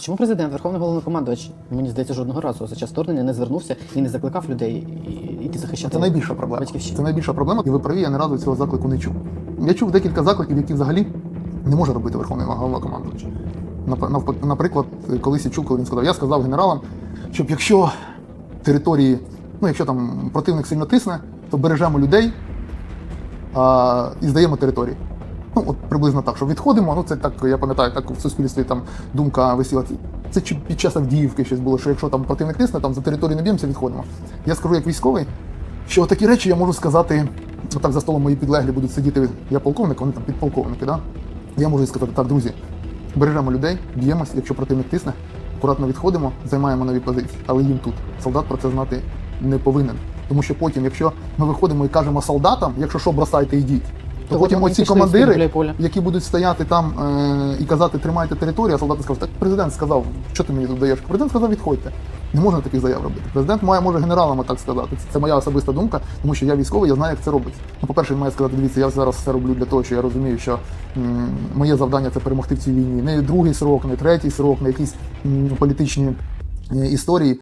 Чому президент, Верховний головнокомандувач, мені здається, жодного разу за час вторгнення не звернувся і не закликав людей іти захищати Це найбільша проблема. батьківщину? Це найбільша проблема, і ви праві, я ні разу цього заклику не чув. Я чув декілька закликів, які взагалі не може робити Верховний головнокомандувач. Нап- Наприклад, колись я чув, коли він сказав, я сказав генералам, щоб якщо території, ну якщо там противник сильно тисне, то бережемо людей а, і здаємо території. Ну, от приблизно так, що відходимо. Ну, це так, я пам'ятаю, так в суспільстві там думка висіла. Це чи під час Авдіївки щось було, що якщо там противник тисне, там за територію не б'ємося, відходимо. Я скажу як військовий, що такі речі я можу сказати, отак за столом мої підлеглі будуть сидіти, я полковник, вони там підполковники, да? Я можу сказати, так, друзі, бережемо людей, б'ємось, якщо противник тисне, акуратно відходимо, займаємо нові позиції. Але їм тут солдат про це знати не повинен. Тому що потім, якщо ми виходимо і кажемо солдатам, якщо що, бросайте, йдіть. То, потім оці командири, які будуть стояти там е- і казати, тримайте територію, а солдати скажуть, так президент сказав, що ти мені тут даєш? Президент сказав, відходьте. Не можна таких заяв робити. Президент має може генералам так сказати. Це, це моя особиста думка, тому що я військовий, я знаю, як це робиться. Ну, по-перше, він має сказати, дивіться, я зараз все роблю для того, що я розумію, що м, моє завдання це перемогти в цій війні. Не другий срок, не третій срок, не якісь м, політичні е, історії.